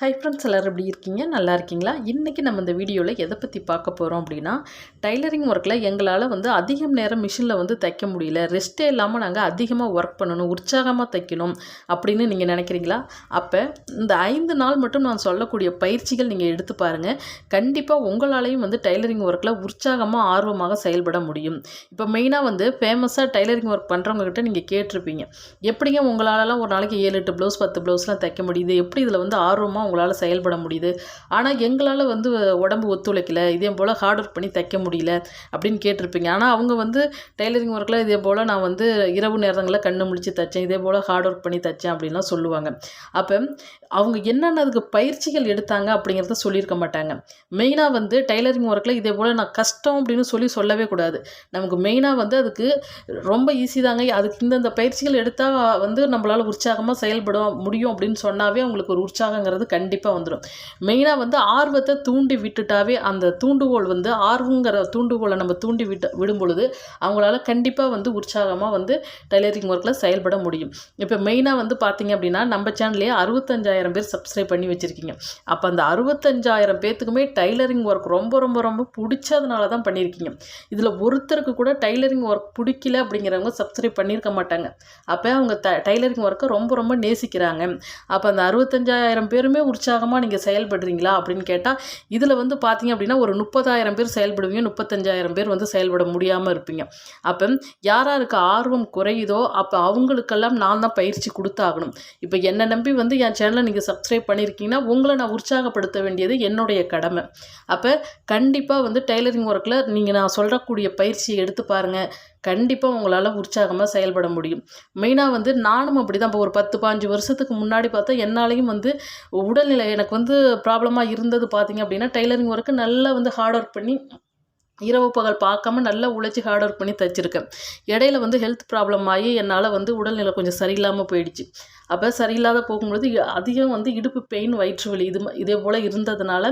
Hi friends எல்லோரும் எப்படி இருக்கீங்க? நல்லா இருக்கீங்களா? இன்றைக்கி நம்ம இந்த வீடியோவில் எதை பற்றி பார்க்க போகிறோம் அப்படின்னா டைலரிங் ஒர்க்கில் எங்களால் வந்து அதிகம் நேரம் மிஷினில் வந்து தைக்க முடியல. ரெஸ்ட்டே இல்லாமல் நாங்கள் அதிகமாக ஒர்க் பண்ணணும் உற்சாகமாக தைக்கணும் அப்படின்னு நீங்கள் நினைக்கிறீங்களா? அப்போ இந்த ஐந்து நாள் மட்டும் நான் சொல்லக்கூடிய பயிற்சிகள் நீங்கள் எடுத்து பாருங்கள் கண்டிப்பாக உங்களாலையும் வந்து டைலரிங் ஒர்க்கில் உற்சாகமாக ஆர்வமாக செயல்பட முடியும். இப்போ மெயினாக வந்து ஃபேமஸாக டைலரிங் ஒர்க் பண்ணுறவங்ககிட்ட நீங்கள் கேட்டிருப்பீங்க. எப்படிங்க உங்களாலலாம் ஒரு நாளைக்கு ஏழு எட்டு ப்ளவுஸ் பத்து ப்ளவுஸ்லாம் தைக்க முடியுது? எப்படி இதில் வந்து ஆர்வமாக உங்களால் செயல்பட முடியுது. ஆனால் எங்களால் வந்து உடம்பு ஒத்துழைக்கல. இதே போல் ஹார்ட் ஒர்க் பண்ணி தைக்க முடியல அப்படின்னு கேட்டிருப்பீங்க. ஆனால் அவங்க வந்து டெய்லரிங் ஒர்க்கில் இதே போல் நான் வந்து இரவு நேரங்களில் கண்ணு முடித்து தைச்சேன். இதே போல் ஹார்ட் ஒர்க் பண்ணி தைச்சேன் அப்படின்லாம் சொல்லுவாங்க. அப்போ அவங்க என்னென்ன அதுக்கு பயிற்சிகள் எடுத்தாங்க அப்படிங்கிறத சொல்லியிருக்க மாட்டாங்க. மெயினாக வந்து டைலரிங் ஒர்க்கில் இதே போல் நான் கஷ்டம் அப்படின்னு சொல்லி சொல்லவே கூடாது. நமக்கு மெயினாக வந்து அதுக்கு ரொம்ப ஈஸி தாங்க. அதுக்கு இந்தந்த பயிற்சிகள் எடுத்தால் வந்து நம்மளால் உற்சாகமாக செயல்பட முடியும் அப்படின்னு சொன்னாவே அவங்களுக்கு ஒரு உற்சாகங்கிறது கண்டிப்பாக வந்துடும் மெயினாக வந்து ஆர்வத்தை தூண்டி விட்டுட்டாவே அந்த தூண்டுகோல் வந்து ஆர்வங்கிற தூண்டுகோலை நம்ம தூண்டி விட்டு விடும் பொழுது அவங்களால கண்டிப்பாக வந்து உற்சாகமாக வந்து டைலரிங் ஒர்க்கில் செயல்பட முடியும். இப்போ மெயினாக வந்து பார்த்தீங்க அப்படின்னா நம்ம சேனல்லே அறுபத்தஞ்சாயிரம் பேர் சப்ஸ்கிரைப் பண்ணி வச்சுருக்கீங்க. அப்போ அந்த அறுபத்தஞ்சாயிரம் பேத்துக்குமே டைலரிங் ஒர்க் ரொம்ப ரொம்ப ரொம்ப பிடிச்சதுனால தான் பண்ணியிருக்கீங்க இதில் ஒருத்தருக்கு கூட டைலரிங் ஒர்க் பிடிக்கல அப்படிங்கிறவங்க சப்ஸ்கிரைப் பண்ணியிருக்க மாட்டாங்க. அப்போ அவங்க த டைலரிங் ஒர்க்கை ரொம்ப ரொம்ப நேசிக்கிறாங்க. அப்போ அந்த அறுபத்தஞ்சாயிரம் பேருமே உற்சாகமாக நீங்கள் செயல்படுறீங்களா அப்படின்னு கேட்டால் இதில் வந்து பார்த்தீங்க அப்படின்னா ஒரு முப்பதாயிரம் பேர் செயல்படுவீங்க முப்பத்தஞ்சாயிரம் பேர் வந்து செயல்பட முடியாமல் இருப்பீங்க. அப்போ யாராருக்கு ஆர்வம் குறையுதோ அப்போ அவங்களுக்கெல்லாம் நான் தான் பயிற்சி கொடுத்தாகணும். இப்போ என்னை நம்பி வந்து என் சேனலை நீங்கள் சப்ஸ்கிரைப் பண்ணியிருக்கீங்கன்னா உங்களை நான் உற்சாகப்படுத்த வேண்டியது என்னுடைய கடமை. அப்போ கண்டிப்பாக வந்து டெய்லரிங் ஒர்க்கில் நீங்கள் நான் சொல்கிறக்கூடிய பயிற்சியை எடுத்து பாருங்கள் கண்டிப்பாக உங்களால் உற்சாகமாக செயல்பட முடியும். மெயினாக வந்து நானும் அப்படி தான் இப்போ ஒரு பத்து பாஞ்சு வருஷத்துக்கு முன்னாடி பார்த்தா என்னாலையும் வந்து உடல்நிலை எனக்கு வந்து ப்ராப்ளமாக இருந்தது பார்த்தீங்க அப்படின்னா டெய்லரிங் ஒர்க்கு நல்லா வந்து ஹார்ட் ஒர்க் பண்ணி இரவு பகல் பார்க்காம நல்லா உழைச்சி ஹார்ட் ஒர்க் பண்ணி தைச்சிருக்கேன். இடையில வந்து ஹெல்த் ப்ராப்ளம் ஆகி என்னால் வந்து உடல்நிலை கொஞ்சம் சரியில்லாமல் போயிடுச்சு. அப்போ சரியில்லாத போகும்பொழுது அதிகம் வந்து இடுப்பு பெயின் வயிற்று வலி இது இதே போல் இருந்ததுனால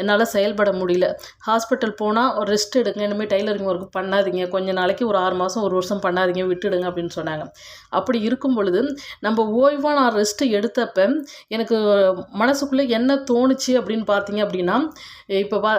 என்னால் செயல்பட முடியல. ஹாஸ்பிட்டல் போனால் ஒரு ரெஸ்ட் எடுங்க இனிமேல் டைலரிங் ஒர்க் பண்ணாதீங்க. கொஞ்ச நாளைக்கு ஒரு ஆறு மாதம் ஒரு வருஷம் பண்ணாதீங்க விட்டுடுங்க அப்படின்னு சொன்னாங்க. அப்படி இருக்கும் பொழுது நம்ம ஓய்வாக நான் ரெஸ்ட்டு எடுத்தப்ப எனக்கு மனசுக்குள்ளே என்ன தோணுச்சு அப்படின்னு பார்த்தீங்க அப்படின்னா இப்போ பா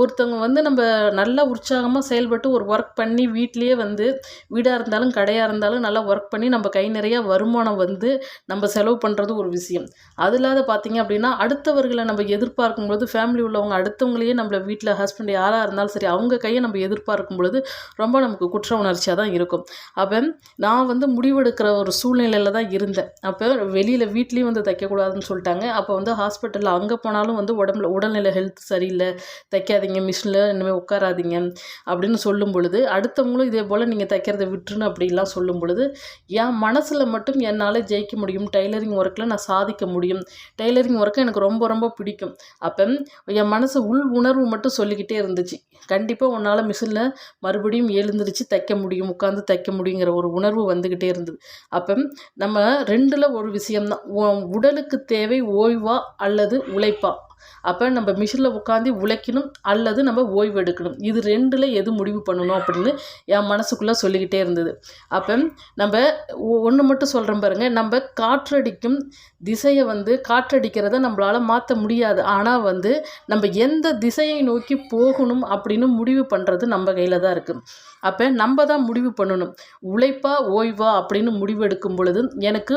ஒருத்தவங்க வந்து நம்ம நல்லா உற்சாகமாக செயல்பட்டு ஒரு ஒர்க் பண்ணி வீட்லேயே வந்து வீடாக இருந்தாலும் கடையாக இருந்தாலும் நல்லா ஒர்க் பண்ணி நம்ம கை நிறையா வருமானம் வந்து நம்ம செலவு பண்ணுறது ஒரு விஷயம். அது இல்லாத பார்த்தீங்க அப்படின்னா அடுத்தவர்களை நம்ம எதிர்பார்க்கும் பொழுது ஃபேமிலி உள்ளவங்க அடுத்தவங்களையே நம்மளை வீட்டில் ஹஸ்பண்ட் யாராக இருந்தாலும் சரி அவங்க கையை நம்ம எதிர்பார்க்கும் பொழுது ரொம்ப நமக்கு குற்ற உணர்ச்சியாக தான் இருக்கும். அப்போ நான் வந்து முடிவெடுக்கிற ஒரு சூழ்நிலையில் தான் இருந்தேன். அப்போ வெளியில் வீட்லேயும் வந்து தைக்கக்கூடாதுன்னு சொல்லிட்டாங்க. அப்போ வந்து ஹாஸ்பிட்டலில் அங்கே போனாலும் வந்து உடம்புல உடல்நிலை ஹெல்த் சரியில்லை. தைக்காதீங்க மிஷினில் இனிமேல் உட்காராதீங்க அப்படின்னு சொல்லும் பொழுது அடுத்தவங்களும் இதே போல் நீங்கள் தைக்கிறத விட்டுருன்னு அப்படிலாம் சொல்லும் பொழுது என் மனசில் மட்டும் என்னால் ஜெயிக்க முடியும். டைலரிங் ஒர்க்கில் நான் சாதிக்க முடியும். டைலரிங் ஒர்க்கை எனக்கு ரொம்ப ரொம்ப பிடிக்கும். அப்போ என் மனசு உள் உணர்வு மட்டும் சொல்லிக்கிட்டே இருந்துச்சு. கண்டிப்பாக உன்னால் மிஷினில் மறுபடியும் எழுந்திரிச்சு தைக்க முடியும் உட்காந்து தைக்க முடியுங்கிற ஒரு உணர்வு வந்துக்கிட்டே இருந்தது. அப்போ நம்ம ரெண்டில் ஒரு விஷயம்தான். உடலுக்கு தேவை ஓய்வா அல்லது உழைப்பா? அப்போ நம்ம மிஷினில் உட்காந்து உழைக்கணும் அல்லது நம்ம ஓய்வு எடுக்கணும். இது ரெண்டில் எது முடிவு பண்ணணும் அப்படின்னு என் மனசுக்குள்ளே சொல்லிக்கிட்டே இருந்தது. அப்போ நம்ம ஒன்று மட்டும் சொல்கிறேன் பாருங்கள் நம்ம காற்றடிக்கும் திசையை வந்து காற்றடிக்கிறத நம்மளால் மாற்ற முடியாது. ஆனால் வந்து நம்ம எந்த திசையை நோக்கி போகணும் அப்படின்னு முடிவு பண்ணுறது நம்ம கையில் தான் இருக்குது அப்போ நம்ம தான் முடிவு பண்ணணும். உழைப்பா ஓய்வா அப்படின்னு முடிவு எடுக்கும் பொழுது எனக்கு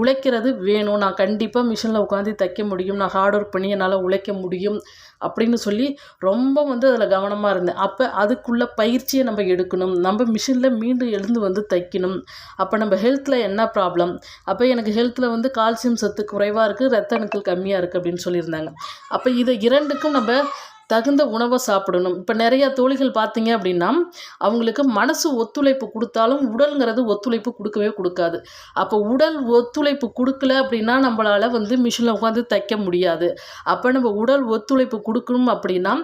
உழைக்கிறது வேணும். நான் கண்டிப்பாக மிஷினில் உட்காந்து தைக்க முடியும். நான் ஹார்ட் ஒர்க் பண்ணி என்னால் உழைக்க முடியும் அப்படின்னு சொல்லி ரொம்ப வந்து அதில் கவனமாக இருந்தேன். அப்போ அதுக்குள்ள பயிற்சியை நம்ம எடுக்கணும். நம்ம மிஷினில் மீண்டும் எழுந்து வந்து தைக்கணும். அப்போ நம்ம ஹெல்த்தில் என்ன ப்ராப்ளம் அப்போ எனக்கு ஹெல்த்தில் வந்து கால்சியம் சத்து குறைவாக இருக்குது ரத்த அணுக்கள் கம்மியாக இருக்குது அப்படின்னு சொல்லியிருந்தாங்க. அப்போ இதை இரண்டுக்கும் நம்ம தகுந்த உணவை சாப்பிடணும். இப்போ நிறையா தோழிகள் பார்த்தீங்க அப்படின்னா அவங்களுக்கு மனசு ஒத்துழைப்பு கொடுத்தாலும் உடல்ங்கிறது ஒத்துழைப்பு கொடுக்கவே கொடுக்காது. அப்போ உடல் ஒத்துழைப்பு கொடுக்கல அப்படின்னா நம்மளால் வந்து மிஷினில் உட்காந்து தைக்க முடியாது. அப்போ நம்ம உடல் ஒத்துழைப்பு கொடுக்கணும் அப்படின்னா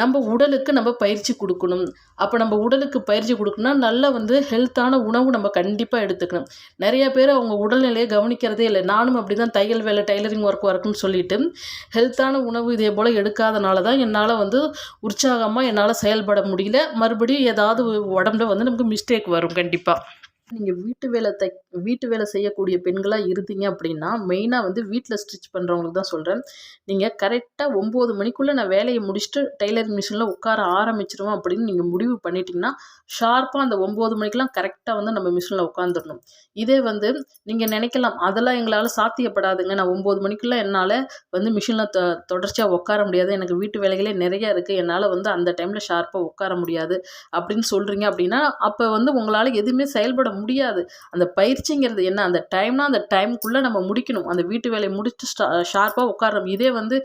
நம்ம உடலுக்கு நம்ம பயிற்சி கொடுக்கணும். அப்போ நம்ம உடலுக்கு பயிற்சி கொடுக்கணும்னா நல்ல வந்து ஹெல்த்தான உணவு நம்ம கண்டிப்பாக எடுத்துக்கணும். நிறைய பேர் அவங்க உடல்நிலையை கவனிக்கிறதே இல்லை. நானும் அப்படி தான் தையல் வேலை டைலரிங் ஒர்க் ஒர்க்குன்னு சொல்லிட்டு ஹெல்த்தான உணவு இதே போல் எடுக்காதனால தான் என்னால் வந்து உற்சாகமாக என்னால் செயல்பட முடியல. மறுபடியும் ஏதாவது உடம்புல வந்து நமக்கு மிஸ்டேக் வரும் கண்டிப்பாக நீங்கள் வீட்டு வேலை தை வீட்டு வேலை செய்யக்கூடிய பெண்களாக இருந்தீங்க அப்படின்னா மெயினாக வந்து வீட்டில் ஸ்டிச் பண்ணுறவங்களுக்கு தான் சொல்கிறேன் நீங்கள் கரெக்டாக ஒம்பது மணிக்குள்ளே நான் வேலையை முடிச்சுட்டு டெய்லரிங் மிஷினில் உட்கார ஆரம்பிச்சிருவோம் அப்படின்னு நீங்கள் முடிவு பண்ணிட்டீங்கன்னா ஷார்ப்பாக அந்த ஒம்பது மணிக்கெலாம் கரெக்டாக வந்து நம்ம மிஷினில் உட்காந்துடணும் இதே வந்து நீங்கள் நினைக்கலாம் அதெல்லாம் எங்களால் சாத்தியப்படாதுங்க. நான் ஒம்பது மணிக்குள்ளே என்னால் வந்து மிஷினில் தொ தொடர்ச்சியாக உட்கார முடியாது. எனக்கு வீட்டு வேலைகளே நிறையா இருக்குது என்னால் வந்து அந்த டைமில் ஷார்ப்பாக உட்கார முடியாது. அப்படின்னு சொல்கிறீங்க அப்படின்னா அப்போ வந்து உங்களால் எதுவுமே செயல்பட முடியாது. அந்த பயிற்சிங்கிறது என்ன? அந்த டைம்னா அந்த டைமுக்குள்ளே நம்ம முடிக்கணும். அந்த வீட்டு வேலையை முடிச்சு ஸ்டா ஷார்ப்பாக உட்காரணும் இதே வந்து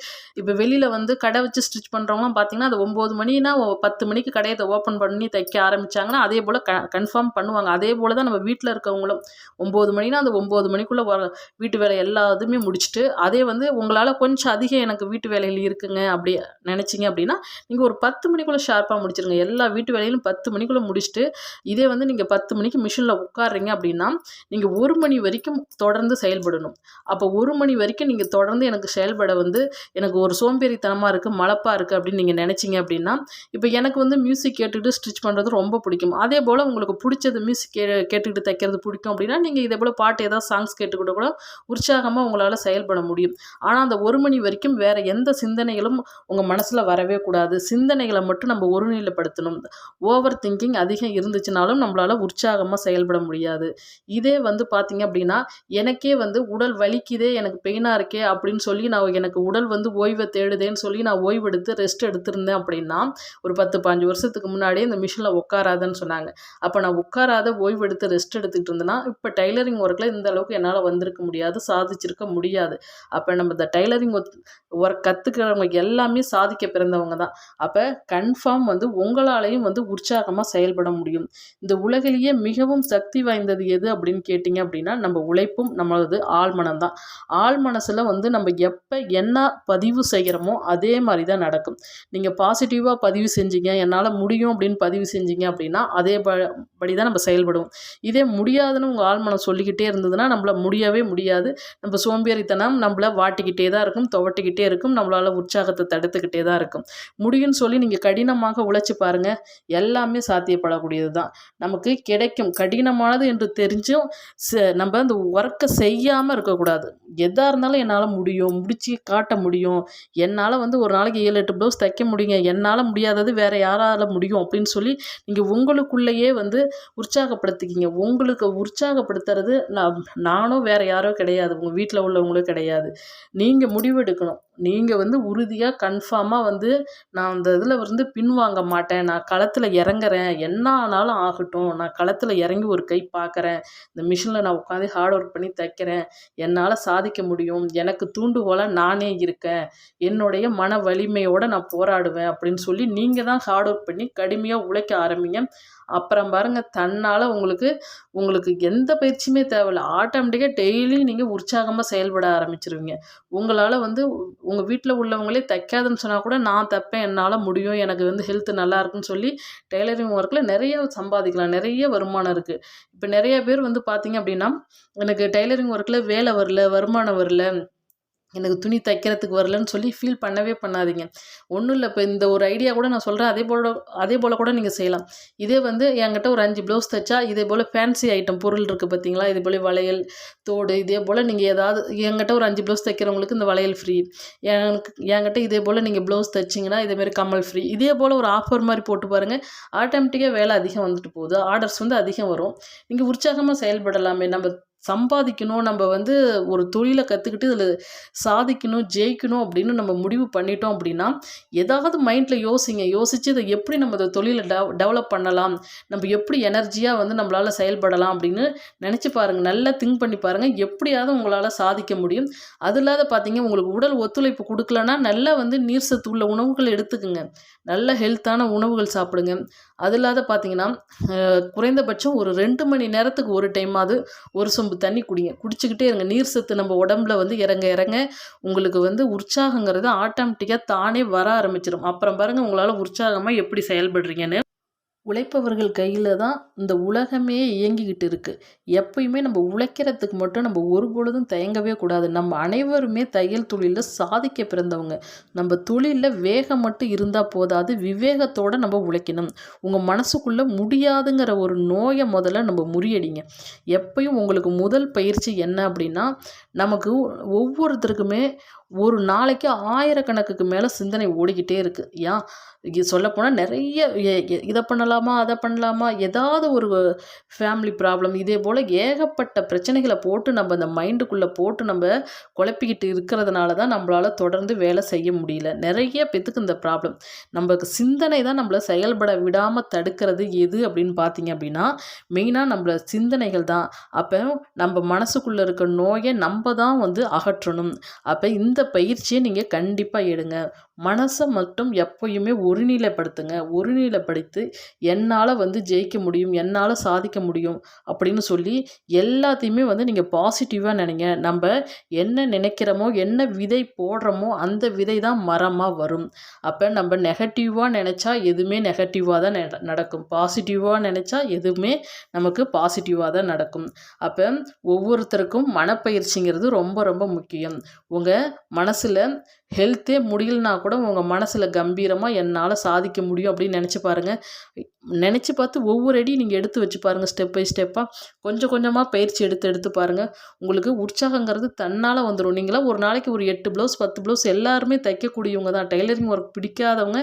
இப்போ வெளியில் வந்து கடை வச்சு ஸ்டிச் பண்ணுறவங்களாம் பார்த்தீங்கன்னா அது ஒம்பது மணினா பத்து மணிக்கு கடையை ஓப்பன் பண்ணி தைக்க ஆரம்பிச்சாங்கன்னா அதே போல் க கன்ஃபார்ம் பண்ணுவாங்க. அதே போல் தான் நம்ம வீட்டில் இருக்கவங்களும். ஒம்பது மணினா அந்த ஒம்பது மணிக்குள்ளே வர வீட்டு வேலை எல்லா இதுவுமே முடிச்சுட்டு அதே வந்து உங்களால் கொஞ்சம் அதிகம் எனக்கு வீட்டு வேலையில் இருக்குங்க அப்படி நினச்சிங்க அப்படின்னா நீங்கள் ஒரு பத்து மணிக்குள்ளே ஷார்ப்பாக முடிச்சிருங்க. எல்லா வீட்டு வேலையிலும் பத்து மணிக்குள்ளே முடிச்சுட்டு இதே வந்து நீங்கள் பத்து மணிக்கு மிஷினில் உட்காடுறீங்க அப்படின்னா நீங்கள் ஒரு மணி வரைக்கும் தொடர்ந்து செயல்படணும். அப்போ ஒரு மணி வரைக்கும் நீங்கள் தொடர்ந்து எனக்கு செயல்பட வந்து எனக்கு ஒரு சோம்பேறித்தனமாக இருக்குது மலப்பாக இருக்குது அப்படின்னு நீங்கள் நினச்சிங்க அப்படின்னா இப்போ எனக்கு வந்து மியூசிக் கேட்டுக்கிட்டு ஸ்டிச் பண்ணுறது ரொம்ப பிடிக்கும். அதே போல் உங்களுக்கு பிடிச்சது மியூசிக் கே கேட்டுக்கிட்டு தைக்கிறது பிடிக்கும் அப்படின்னா நீங்கள் இதே போல் பாட்டு ஏதாவது சாங்ஸ் கேட்டுக்கிட்டு கூட உற்சாகமாக உங்களால் செயல்பட முடியும். ஆனால் அந்த ஒரு மணி வரைக்கும் வேறு எந்த சிந்தனைகளும் உங்கள் மனசில் வரவே கூடாது. சிந்தனைகளை மட்டும் நம்ம ஒருநிலைப்படுத்தணும். ஓவர் திங்கிங் அதிகம் இருந்துச்சுனாலும் நம்மளால் உற்சாகமாக செயல்பட முடியாது. இதே வந்து பார்த்தீங்க அப்படின்னா எனக்கே வந்து உடல் வலிக்குதே எனக்கு பெயினாக இருக்கே அப்படின்னு சொல்லி நான் எனக்கு உடல் வந்து ஓய்வை தேடுதேன்னு சொல்லி நான் ஓய்வு எடுத்து ரெஸ்ட் எடுத்திருந்தேன் அப்படின்னா ஒரு பத்து பாஞ்சு வருஷத்துக்கு முன்னாடியே இந்த மிஷினில் உட்காராதன்னு சொன்னாங்க. அப்போ நான் உட்காராத ஓய்வு எடுத்து ரெஸ்ட் எடுத்துக்கிட்டு இருந்தேன்னா இப்போ டைலரிங் ஒர்க்கில் இந்த அளவுக்கு என்னால் வந்திருக்க முடியாது சாதிச்சிருக்க முடியாது. அப்போ நம்ம இந்த டைலரிங் ஒர்க் கற்றுக்கிறவங்க எல்லாமே சாதிக்க பிறந்தவங்க தான். அப்போ கன்ஃபார்ம் வந்து உங்களாலையும் வந்து உற்சாகமாக செயல்பட முடியும். இந்த உலகிலேயே மிகவும் சக்தி சக்தி வாய்ந்தது எது அப்படின்னு கேட்டிங்க அப்படின்னா நம்ம உழைப்பும் நம்மளது ஆழ்மனம் தான் ஆழ்மனசில் வந்து நம்ம எப்போ என்ன பதிவு செய்கிறோமோ அதே மாதிரி தான் நடக்கும் நீங்கள் பாசிட்டிவாக பதிவு செஞ்சீங்க என்னால் முடியும் அப்படின்னு பதிவு செஞ்சீங்க அப்படின்னா அதே ப படி தான் நம்ம செயல்படுவோம். இதே முடியாதுன்னு உங்கள் ஆழ்மனம் சொல்லிக்கிட்டே இருந்ததுன்னா நம்மள முடியவே முடியாது. நம்ம சோம்பேறித்தனம் நம்மள வாட்டிக்கிட்டே தான் இருக்கும் துவட்டிக்கிட்டே இருக்கும் நம்மளால் உற்சாகத்தை தடுத்துக்கிட்டே தான் இருக்கும். முடியும்னு சொல்லி நீங்கள் கடினமாக உழைச்சி பாருங்கள் எல்லாமே சாத்தியப்படக்கூடியது தான் நமக்கு கிடைக்கும் கடினமானது என்று தெரிஞ்சும் ச- நம்ம அந்த ஒர்க்கை செய்யாமல் இருக்கக்கூடாது. எதாக இருந்தாலும் என்னால் முடியும் முடிச்சு காட்ட முடியும். என்னால் வந்து ஒரு நாளைக்கு ஏழு எட்டு ப்ளவுஸ் தைக்க முடியுங்க. என்னால் முடியாதது வேறு யாரால முடியும் அப்படின்னு சொல்லி நீங்கள் உங்களுக்குள்ளேயே வந்து உற்சாகப்படுத்திக்கிங்க. உங்களுக்கு உற்சாகப்படுத்துறது நான் நானும் வேறு யாரோ கிடையாது. உங்கள் வீட்டில் உள்ளவங்களும் கிடையாது. நீங்கள் முடிவெடுக்கணும். நீங்கள் வந்து உறுதியாக கன்ஃபார்மாக வந்து நான் அந்த இதில் வந்து பின்வாங்க மாட்டேன். நான் களத்தில் இறங்குறேன். என்ன ஆனாலும் ஆகட்டும். நான் களத்தில் இறங்கி ஒரு கை பார்க்குறேன் இந்த மிஷினில் நான் உட்காந்து ஹார்ட் ஒர்க் பண்ணி தைக்கிறேன். என்னால் சாதிக்க முடியும். எனக்கு தூண்டுகோலாக நானே இருக்கேன். என்னுடைய மன வலிமையோடு நான் போராடுவேன் அப்படின்னு சொல்லி நீங்கள் தான் ஹார்ட் ஒர்க் பண்ணி கடுமையாக உழைக்க ஆரம்பிங்க. அப்புறம் பாருங்கள் தன்னால் உங்களுக்கு உங்களுக்கு எந்த பயிற்சியுமே தேவையில்ல. ஆட்டோமேட்டிக்காக டெய்லி நீங்கள் உற்சாகமாக செயல்பட ஆரம்பிச்சிருவீங்க. உங்களால் வந்து உங்கள் வீட்டில் உள்ளவங்களே தைக்காதுன்னு சொன்னால் கூட நான் தைப்பேன் என்னால் முடியும் எனக்கு வந்து ஹெல்த் நல்லா இருக்குன்னு சொல்லி டெய்லரிங் ஒர்க்கில் நிறைய சம்பாதிக்கலாம். நிறைய வருமானம் இருக்குது இப்போ நிறைய பேர் வந்து பார்த்தீங்க அப்படின்னா எனக்கு டெய்லரிங் ஒர்க்கில் வேலை வரல வருமானம் வரல எனக்கு துணி தைக்கிறதுக்கு வரலன்னு சொல்லி ஃபீல் பண்ணவே பண்ணாதீங்க. ஒன்றும் இல்லை இப்போ இந்த ஒரு ஐடியா கூட நான் சொல்கிறேன் அதே போல் அதே போல் கூட நீங்கள் செய்யலாம். இதே வந்து என்கிட்ட ஒரு அஞ்சு ப்ளவுஸ் தைச்சா இதே போல் ஃபேன்சி ஐட்டம் பொருள் இருக்குது பார்த்தீங்களா இதே போல் வளையல் தோடு இதே போல் நீங்கள் ஏதாவது என்கிட்ட ஒரு அஞ்சு ப்ளவுஸ் தைக்கிறவங்களுக்கு இந்த வளையல் ஃப்ரீ எனக்கு என்கிட்ட இதே போல் நீங்கள் ப்ளவுஸ் தைச்சிங்கன்னா இதேமாரி கம்மல் ஃப்ரீ இதே போல் ஒரு ஆஃபர் மாதிரி போட்டு பாருங்கள் ஆட்டோமேட்டிக்காக வேலை அதிகம் வந்துட்டு போகுது. ஆர்டர்ஸ் வந்து அதிகம் வரும். நீங்கள் உற்சாகமாக செயல்படலாமே. நம்ம சம்பாதிக்கணும் நம்ம வந்து ஒரு தொழிலை கற்றுக்கிட்டு இதில் சாதிக்கணும் ஜெயிக்கணும் அப்படின்னு நம்ம முடிவு பண்ணிட்டோம் அப்படின்னா ஏதாவது மைண்டில் யோசிங்க. யோசித்து இதை எப்படி நம்ம இந்த தொழிலை டெவ டெவலப் பண்ணலாம்? நம்ம எப்படி எனர்ஜியாக வந்து நம்மளால் செயல்படலாம் அப்படின்னு நினச்சி பாருங்கள் நல்லா திங்க் பண்ணி பாருங்கள் எப்படியாவது உங்களால் சாதிக்க முடியும். அது இல்லாத பார்த்தீங்க உங்களுக்கு உடல் ஒத்துழைப்பு கொடுக்கலன்னா நல்லா வந்து நீர் சத்து உள்ள உணவுகள் எடுத்துக்குங்க. நல்ல ஹெல்த்தான உணவுகள் சாப்பிடுங்க. அது இல்லாத பார்த்தீங்கன்னா குறைந்தபட்சம் ஒரு ரெண்டு மணி நேரத்துக்கு ஒரு டைமாவது ஒரு சொம்பு தண்ணி குடிங்க. குடிச்சிக்கிட்டே இருங்க. நீர் சத்து நம்ம உடம்புல வந்து இறங்க இறங்க உங்களுக்கு வந்து உற்சாகங்கிறது ஆட்டோமேட்டிக்காக தானே வர ஆரம்பிச்சிடும் அப்புறம் பாருங்கள் உங்களால் உற்சாகமாக எப்படி செயல்படுறீங்கன்னு. உழைப்பவர்கள் கையில் தான் இந்த உலகமே இயங்கிக்கிட்டு இருக்குது எப்பயுமே நம்ம உழைக்கிறதுக்கு மட்டும் நம்ம ஒரு பொழுதும் தயங்கவே கூடாது. நம்ம அனைவருமே தையல் தொழிலில் சாதிக்க பிறந்தவங்க. நம்ம தொழிலில் வேகம் மட்டும் இருந்தால் போதாது. விவேகத்தோடு நம்ம உழைக்கணும். உங்கள் மனசுக்குள்ளே முடியாதுங்கிற ஒரு நோயை முதல்ல நம்ம முறியடிங்க. எப்பயும் உங்களுக்கு முதல் பயிற்சி என்ன அப்படின்னா நமக்கு ஒவ்வொருத்தருக்குமே ஒரு நாளைக்கு ஆயிரக்கணக்குக்கு மேலே சிந்தனை ஓடிக்கிட்டே இருக்குது ஏன்? இது சொல்லப்போனால் நிறைய இதை பண்ணலாமா அதை பண்ணலாமா? ஏதாவது ஒரு ஃபேமிலி ப்ராப்ளம் இதே போல் ஏகப்பட்ட பிரச்சனைகளை போட்டு நம்ம அந்த மைண்டுக்குள்ளே போட்டு நம்ம குழப்பிக்கிட்டு இருக்கிறதுனால தான் நம்மளால் தொடர்ந்து வேலை செய்ய முடியல. நிறைய பேத்துக்கு இந்த ப்ராப்ளம் நமக்கு சிந்தனை தான் நம்மளை செயல்பட விடாமல் தடுக்கிறது எது அப்படின்னு பார்த்தீங்க அப்படின்னா மெயினாக நம்மள சிந்தனைகள் தான். அப்போ நம்ம மனசுக்குள்ளே இருக்க நோயை நம்ம தான் வந்து அகற்றணும். அப்போ இந்த பயிற்சியை நீங்கள் கண்டிப்பாக எடுங்க. மனசை மட்டும் எப்பயுமே ஒருநிலைப்படுத்துங்க. ஒருநிலைப்படுத்தி என்னால் வந்து ஜெயிக்க முடியும் என்னால் சாதிக்க முடியும் அப்படின்னு சொல்லி எல்லாத்தையுமே வந்து நீங்கள் பாசிட்டிவாக நினைங்க. நம்ம என்ன நினைக்கிறோமோ என்ன விதை போடுறோமோ அந்த விதை தான் மரமாக வரும். அப்போ நம்ம நெகட்டிவாக நினச்சா எதுவுமே நெகட்டிவாக தான் நடக்கும். பாசிட்டிவாக நினச்சா எதுவுமே நமக்கு பாசிட்டிவாக தான் நடக்கும். அப்போ ஒவ்வொருத்தருக்கும் மனப்பயிற்சிங்கிறது ரொம்ப ரொம்ப முக்கியம். உங்கள் மனசில் ஹெல்த்தே முடியலனா கூட உங்கள் மனசில் கம்பீரமாக என்னால் சாதிக்க முடியும் அப்படின்னு நினச்சி பாருங்கள் நினச்சி பார்த்து ஒவ்வொரு அடி நீங்கள் எடுத்து வச்சு பாருங்கள் ஸ்டெப் பை ஸ்டெப்பாக கொஞ்சம் கொஞ்சமாக பயிற்சி எடுத்து எடுத்து பாருங்கள் உங்களுக்கு உற்சாகங்கிறது தன்னால் வந்துடும் நீங்களாம் ஒரு நாளைக்கு ஒரு எட்டு ப்ளவுஸ் பத்து ப்ளவுஸ் எல்லாருமே தைக்கக்கூடியவங்க தான். டெய்லரிங் ஒர்க் பிடிக்காதவங்க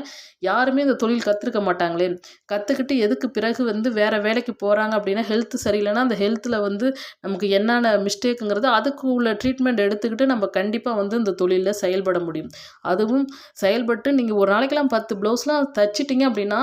யாருமே இந்த தொழில் கற்றுக்க மாட்டாங்களே. கற்றுக்கிட்டு எதுக்கு பிறகு வந்து வேறு வேலைக்கு போகிறாங்க அப்படின்னா ஹெல்த் சரியில்லைன்னா அந்த ஹெல்த்தில் வந்து நமக்கு என்னென்ன மிஸ்டேக்குங்கிறது அதுக்கு உள்ள ட்ரீட்மெண்ட் எடுத்துக்கிட்டு நம்ம கண்டிப்பாக வந்து இந்த தொழிலில் செயல்பட முடியும். அதுவும் செயல்பட்டு நீங்கள் ஒரு நாளைக்கெல்லாம் பத்து ப்ளவுஸ்லாம் தைச்சிட்டிங்க அப்படின்னா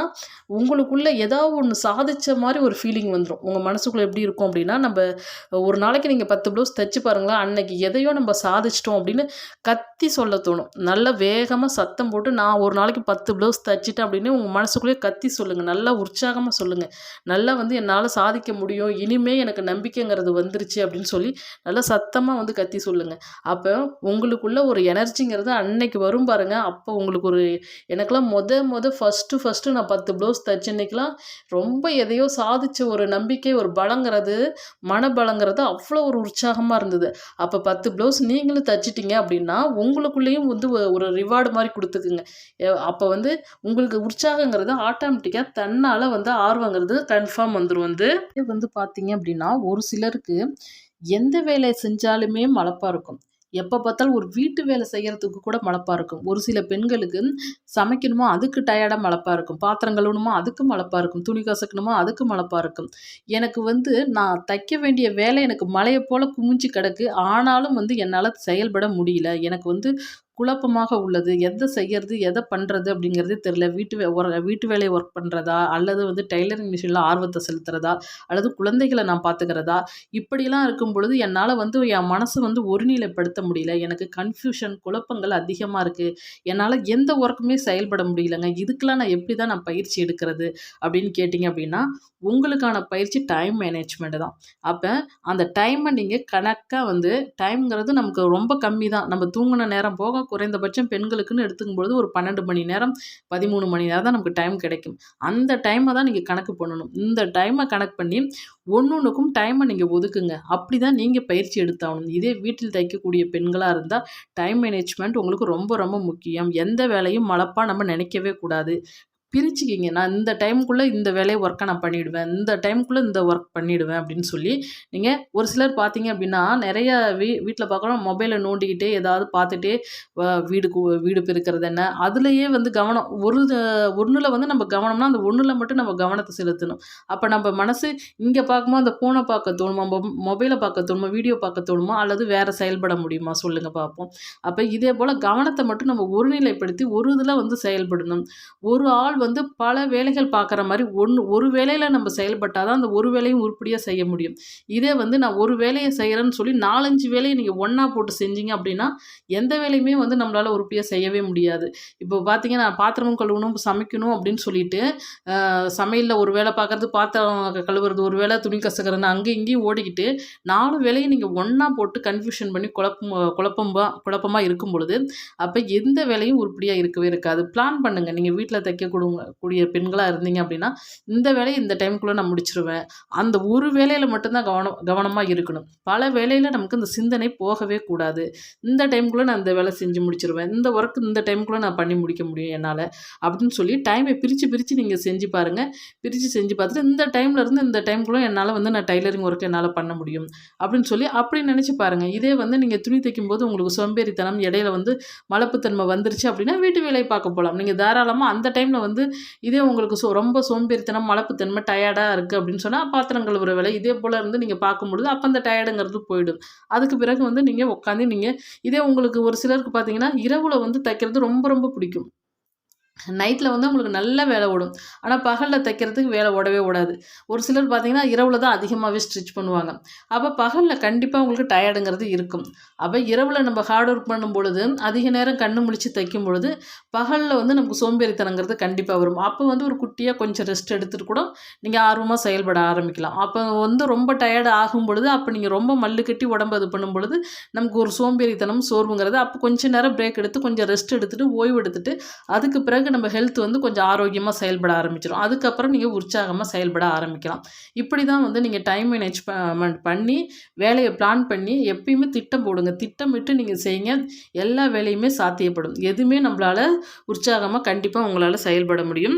உங்களுக்குள்ளே ஏதாவது ஒன்று சாதித்த மாதிரி ஒரு ஃபீலிங் வந்துடும் உங்கள் மனசுக்குள்ளே எப்படி இருக்கும் அப்படின்னா நம்ம ஒரு நாளைக்கு நீங்கள் பத்து ப்ளவுஸ் தைச்சு பாருங்களேன் அன்னைக்கு எதையோ நம்ம சாதிச்சிட்டோம் அப்படின்னு கத்தி சொல்ல தோணும். நல்ல வேகமாக சத்தம் போட்டு நான் ஒரு நாளைக்கு பத்து ப்ளவுஸ் தைச்சிட்டேன் அப்படின்னு உங்கள் மனசுக்குள்ளேயே கத்தி சொல்லுங்கள் நல்லா உற்சாகமாக சொல்லுங்கள் நல்லா வந்து என்னால் சாதிக்க முடியும் இனிமே எனக்கு நம்பிக்கைங்கிறது வந்துருச்சு அப்படின்னு சொல்லி நல்லா சத்தமாக வந்து கத்தி சொல்லுங்கள் அப்போ உங்களுக்குள்ள ஒரு எனர்ஜிங்கிறது அன்னைக்கு வரும் பாருங்கள் அப்போ உங்களுக்கு ஒரு எனக்கெல்லாம் மொத மொத ஃபஸ்ட்டு ஃபஸ்ட்டு நான் பத்து ப்ளவுஸ் தைச்ச அன்னைக்கெலாம் ரொம்ப எதையோ சாதித்த ஒரு நம்பிக்கை ஒரு பலங்கிறது மனபலங்கிறது அவ்வளோ ஒரு உற்சாகமாக இருந்தது. அப்போ பத்து ப்ளவுஸ் நீங்களும் தைச்சிட்டிங்க அப்படின்னா உங்களுக்குள்ளேயும் வந்து ஒரு ரிவார்டு மாதிரி கொடுத்துக்குங்க. அப்போ வந்து உங்களுக்கு உற்சாகங்கிறது ஆட்டோமேட்டிக்காக தன்னால் வந்து ஆர்வங்கிறது கன்ஃபார்ம் வந்துடும் வந்து வந்து பார்த்தீங்க அப்படின்னா ஒரு சிலருக்கு எந்த வேலையை செஞ்சாலுமே மலப்பாக இருக்கும். எப்போ பார்த்தாலும் ஒரு வீட்டு வேலை செய்கிறதுக்கு கூட மலப்பாக இருக்கும். ஒரு சில பெண்களுக்கு சமைக்கணுமோ அதுக்கு டயர்டாக மலப்பாக இருக்கும். பாத்திரம் கழுவணுமோ அதுக்கு மலப்பாக இருக்கும். துணி கசக்கணுமோ அதுக்கு மலப்பாக இருக்கும். எனக்கு வந்து நான் தைக்க வேண்டிய வேலை எனக்கு மலையை போல் குமிஞ்சு கிடக்கு. ஆனாலும் வந்து என்னால் செயல்பட முடியல. எனக்கு வந்து குழப்பமாக உள்ளது. எதை செய்கிறது எதை பண்ணுறது அப்படிங்கிறதே தெரில வீட்டு வே வீட்டு வேலையை ஒர்க் பண்ணுறதா அல்லது வந்து டெய்லரிங் மிஷினில் ஆர்வத்தை செலுத்துறதா? அல்லது குழந்தைகளை நான் பார்த்துக்கிறதா? இப்படிலாம் இருக்கும் பொழுது என்னால் வந்து என் மனசு வந்து ஒருநிலைப்படுத்த முடியல. எனக்கு கன்ஃபியூஷன் குழப்பங்கள் அதிகமாக இருக்குது என்னால் எந்த ஒர்க்குமே செயல்பட முடியலங்க. இதுக்கெலாம் நான் எப்படி தான் நான் பயிற்சி எடுக்கிறது அப்படின்னு கேட்டிங்க அப்படின்னா உங்களுக்கான பயிற்சி டைம் மேனேஜ்மெண்ட் தான். அப்போ அந்த டைமை நீங்கள் கணக்காக வந்து டைம்ங்கிறது நமக்கு ரொம்ப கம்மி தான் நம்ம தூங்கின நேரம் போக குறைந்தபட்சம் பெண்களுக்குன்னு எடுத்துக்கும் பொழுது ஒரு பன்னெண்டு மணி நேரம் பதிமூணு மணி நேரம் தான் நமக்கு டைம் கிடைக்கும். அந்த டைமை தான் நீங்கள் கணக்கு பண்ணணும். இந்த டைமை கணக்கு பண்ணி ஒன்று ஒன்றுக்கும் டைமை நீங்கள் ஒதுக்குங்க. அப்படி தான் நீங்கள் பயிற்சி எடுத்தாகணும். இதே வீட்டில் தைக்கக்கூடிய பெண்களாக இருந்தால் டைம் மேனேஜ்மெண்ட் உங்களுக்கு ரொம்ப ரொம்ப முக்கியம். எந்த வேலையும் மலப்பாக நம்ம நினைக்கவே கூடாது. பிரிச்சுக்கிங்க. நான் இந்த டைமுக்குள்ளே இந்த வேலையை ஒர்க்கை நான் பண்ணிவிடுவேன் இந்த டைமுக்குள்ளே இந்த ஒர்க் பண்ணிவிடுவேன் அப்படின்னு சொல்லி நீங்கள் ஒரு சிலர் பார்த்தீங்க அப்படின்னா நிறைய வீ வீட்டில் பார்க்குறோம் மொபைலை நோண்டிக்கிட்டே ஏதாவது பார்த்துட்டே வீடு வீடு பெருக்கிறது என்ன? அதுலேயே வந்து கவனம் ஒரு ஒன்றில் வந்து நம்ம கவனம்னா அந்த ஒன்றில் மட்டும் நம்ம கவனத்தை செலுத்தணும். அப்போ நம்ம மனசு இங்கே பார்க்கும்போது அந்த ஃபோனை பார்க்க தோணுமா மொபைலை பார்க்க தோணுமா வீடியோ பார்க்க தோணுமா அல்லது வேறு செயல்பட முடியுமா? சொல்லுங்கள் பார்ப்போம். அப்போ இதே போல் கவனத்தை மட்டும் நம்ம ஒருநிலைப்படுத்தி ஒரு இதில் வந்து செயல்படணும். ஒரு ஆள் வந்து பல வேலைகள் பார்க்குற மாதிரி ஒன்று ஒரு வேலையில் நம்ம செயல்பட்டால் தான் அந்த ஒரு வேலையும் உருப்படியாக செய்ய முடியும். இதே வந்து நான் ஒரு வேலையை செய்கிறேன்னு சொல்லி நாலஞ்சு வேலையை நீங்கள் ஒன்றா போட்டு செஞ்சீங்க அப்படின்னா எந்த வேலையுமே வந்து நம்மளால் உருப்படியாக செய்யவே முடியாது. இப்போ பார்த்தீங்கன்னா பாத்திரமும் கழுவணும் சமைக்கணும் அப்படின்னு சொல்லிட்டு சமையலில் ஒரு வேலை பார்க்குறது பாத்திரம் கழுவுறது ஒரு வேலை துணி கசக்கிறதுன்னு அங்கே இங்கேயும் ஓடிக்கிட்டு நாலு வேலையை நீங்கள் ஒன்றா போட்டு கன்ஃபியூஷன் பண்ணி குழப்பம் குழப்பமாக குழப்பமாக இருக்கும் பொழுது அப்போ எந்த வேலையும் உருப்படியாக இருக்கவே இருக்காது. பிளான் பண்ணுங்கள் நீங்கள் வீட்டில் தைக்க கூடுங்க கூடிய பெண்களாக இருந்தீங்க அப்படின்னா இந்த வேலையை இந்த டைமுக்குள்ளே நான் முடிச்சிருவேன். அந்த ஒரு வேலையில் மட்டும்தான் கவனம் கவனமாக இருக்கணும். பல வேலையில் நமக்கு இந்த சிந்தனை போகவே கூடாது. இந்த டைமுக்குள்ளே நான் இந்த வேலை செஞ்சு முடிச்சிருவேன். இந்த ஒர்க் இந்த டைமுக்குள்ளே நான் பண்ணி முடிக்க முடியும் என்னால். அப்படின்னு சொல்லி டைமை பிரித்து பிரித்து நீங்கள் செஞ்சு பாருங்கள் பிரித்து செஞ்சு பார்த்துட்டு இந்த டைமில் இருந்து இந்த டைமுக்குள்ளே என்னால் வந்து நான் டைலரிங் ஒர்க் என்னால் பண்ண முடியும். அப்படின்னு சொல்லி அப்படி நினச்சி பாருங்கள் இதே வந்து நீங்கள் துணி தைக்கும் போது உங்களுக்கு சோம்பேறித்தனம் இடையில வந்து மலப்புத்தன்மை வந்துருச்சு அப்படின்னா வீட்டு வேலையை பார்க்க போகலாம் நீங்கள் தாராளமாக அந்த டைமில் வந்து வந்து இதே உங்களுக்கு சோ ரொம்ப சோம்பேறித்தனம் மலப்புத்தன்மை டயர்டாக இருக்குது அப்படின்னு சொன்னால் பாத்திரம் கழுவுற வேலை இதே போல் இருந்து நீங்கள் பார்க்கும்பொழுது அப்போ அந்த டயர்டுங்கிறது போயிடும். அதுக்கு பிறகு வந்து நீங்கள் உட்காந்து நீங்கள் இதே உங்களுக்கு ஒரு சிலருக்கு பார்த்தீங்கன்னா இரவில் வந்து தைக்கிறது ரொம்ப ரொம்ப பிடிக்கும். நைட்டில் வந்து உங்களுக்கு நல்ல வேலை ஓடும். ஆனால் பகலில் தைக்கிறதுக்கு வேலை ஓடவே ஓடாது. ஒரு சிலர் பார்த்தீங்கன்னா இரவில் தான் அதிகமாகவே ஸ்டிச் பண்ணுவாங்க. அப்போ பகலில் கண்டிப்பாக உங்களுக்கு டயர்டுங்கிறது இருக்கும். அப்போ இரவில் நம்ம ஹார்ட் ஒர்க் பண்ணும் பொழுது அதிக நேரம் கண்ணு முழிச்சு தைக்கும் பொழுது பகலில் வந்து நமக்கு சோம்பேறித்தனங்கிறது கண்டிப்பாக வரும். அப்போ வந்து ஒரு குட்டியாக கொஞ்சம் ரெஸ்ட் எடுத்துகிட்டு கூட நீங்கள் ஆர்வமாக செயல்பட ஆரம்பிக்கலாம். அப்போ வந்து ரொம்ப டயர்டு ஆகும் பொழுது அப்போ நீங்கள் ரொம்ப மல்லு கட்டி உடம்பு இது பண்ணும் பொழுது நமக்கு ஒரு சோம்பேறித்தனம் சோர்வுங்கிறது அப்போ கொஞ்சம் நேரம் பிரேக் எடுத்து கொஞ்சம் ரெஸ்ட் எடுத்துகிட்டு ஓய்வு எடுத்துகிட்டு அதுக்கு பிறகு நம்ம ஹெல்த் வந்து கொஞ்சம் ஆரோக்கியமாக செயல்பட ஆரம்பிச்சிடும் அதுக்கப்புறம் நீங்கள் உற்சாகமாக செயல்பட ஆரம்பிக்கலாம். இப்படி தான் வந்து நீங்கள் டைம் மேனேஜ்மெண்ட் பண்ணி வேலையை பிளான் பண்ணி எப்பயுமே திட்டம் போடுங்க. திட்டமிட்டு நீங்கள் செய்யுங்க. எல்லா வேலையுமே சாத்தியப்படும். எதுவுமே நம்மளால் உற்சாகமாக கண்டிப்பாக உங்களால் செயல்பட முடியும்.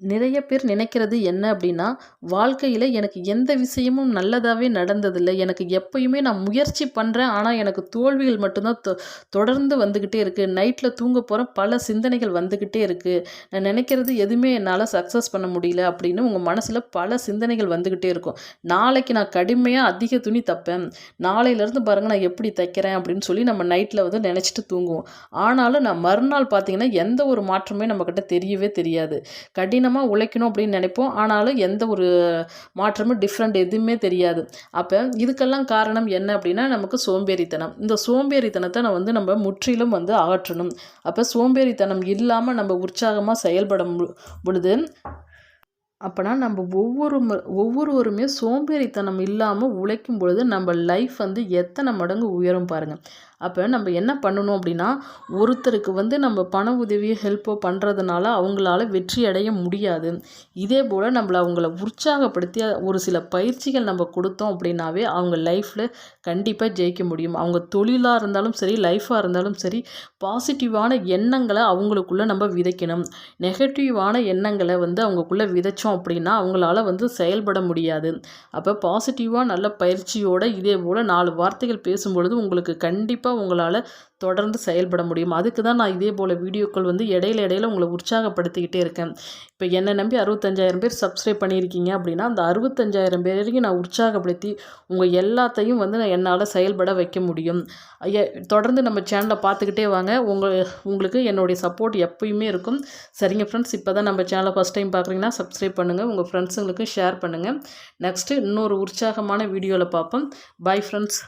நிறைய பேர் நினைக்கிறது என்ன அப்படின்னா வாழ்க்கையில் எனக்கு எந்த விஷயமும் நல்லதாகவே நடந்ததில்லை. எனக்கு எப்பயுமே நான் முயற்சி பண்ணுறேன் ஆனால் எனக்கு தோல்விகள் மட்டும்தான் தொ தொடர்ந்து வந்துக்கிட்டே இருக்குது நைட்டில் தூங்க போகிற பல சிந்தனைகள் வந்துக்கிட்டே இருக்குது நான் நினைக்கிறது எதுவுமே என்னால் சக்ஸஸ் பண்ண முடியல அப்படின்னு உங்கள் மனசில் பல சிந்தனைகள் வந்துக்கிட்டே இருக்கும். நாளைக்கு நான் கடுமையாக அதிக துணி தைப்பேன். நாளையிலேருந்து பாருங்கள் நான் எப்படி தைக்கிறேன் அப்படின்னு சொல்லி நம்ம நைட்டில் வந்து நினச்சிட்டு தூங்குவோம். ஆனாலும் நான் மறுநாள் பார்த்திங்கன்னா எந்த ஒரு மாற்றமே நம்மக்கிட்ட தெரியவே தெரியாது. கடின கடினமாக உழைக்கணும் அப்படின்னு நினைப்போம். ஆனாலும் எந்த ஒரு மாற்றமும் டிஃப்ரெண்ட் எதுவுமே தெரியாது. அப்போ இதுக்கெல்லாம் காரணம் என்ன அப்படின்னா நமக்கு சோம்பேறித்தனம். இந்த சோம்பேறித்தனத்தை நான் வந்து நம்ம முற்றிலும் வந்து அகற்றணும். அப்போ சோம்பேறித்தனம் இல்லாமல் நம்ம உற்சாகமாக செயல்பட பொழுது அப்போனா நம்ம ஒவ்வொரு ம ஒவ்வொருவருமே சோம்பேறித்தனம் இல்லாமல் உழைக்கும் பொழுது நம்ம லைஃப் வந்து எத்தனை மடங்கு உயரும் பாருங்கள் அப்போ நம்ம என்ன பண்ணணும் அப்படின்னா ஒருத்தருக்கு வந்து நம்ம பண உதவியோ ஹெல்ப்போ பண்ணுறதுனால அவங்களால வெற்றி அடைய முடியாது. இதே போல் நம்மளை அவங்கள உற்சாகப்படுத்தி ஒரு சில பயிற்சிகள் நம்ம கொடுத்தோம் அப்படின்னாவே அவங்க லைஃப்பில் கண்டிப்பாக ஜெயிக்க முடியும். அவங்க தொழிலாக இருந்தாலும் சரி லைஃப்பாக இருந்தாலும் சரி பாசிட்டிவான எண்ணங்களை அவங்களுக்குள்ளே நம்ம விதைக்கணும். நெகட்டிவான எண்ணங்களை வந்து அவங்களுக்குள்ளே விதைச்சோம் அப்படின்னா அவங்களால வந்து செயல்பட முடியாது. அப்போ பாசிட்டிவாக நல்ல பயிற்சியோடு இதே போல் நாலு வார்த்தைகள் பேசும்பொழுது உங்களுக்கு கண்டிப்பாக கண்டிப்பாக உங்களால் தொடர்ந்து செயல்பட முடியும். அதுக்கு தான் நான் இதே போல் வீடியோக்கள் வந்து இடையில இடையில உங்களை உற்சாகப்படுத்திக்கிட்டே இருக்கேன். இப்போ என்னை நம்பி அறுபத்தஞ்சாயிரம் பேர் சப்ஸ்கிரைப் பண்ணியிருக்கீங்க அப்படின்னா அந்த அறுபத்தஞ்சாயிரம் பேரையும் நான் உற்சாகப்படுத்தி உங்கள் எல்லாத்தையும் வந்து நான் என்னால் செயல்பட வைக்க முடியும். தொடர்ந்து நம்ம சேனலை பார்த்துக்கிட்டே வாங்க. உங்கள் உங்களுக்கு என்னுடைய சப்போர்ட் எப்பயுமே இருக்கும். சரிங்க ஃப்ரெண்ட்ஸ் இப்போ தான் நம்ம சேனலை ஃபஸ்ட் டைம் பார்க்குறீங்கன்னா சப்ஸ்கிரைப் பண்ணுங்கள் உங்கள் ஃப்ரெண்ட்ஸுங்களுக்கும் ஷேர் பண்ணுங்கள் நெக்ஸ்ட்டு இன்னொரு உற்சாகமான வீடியோவில் பார்ப்போம். Bye friends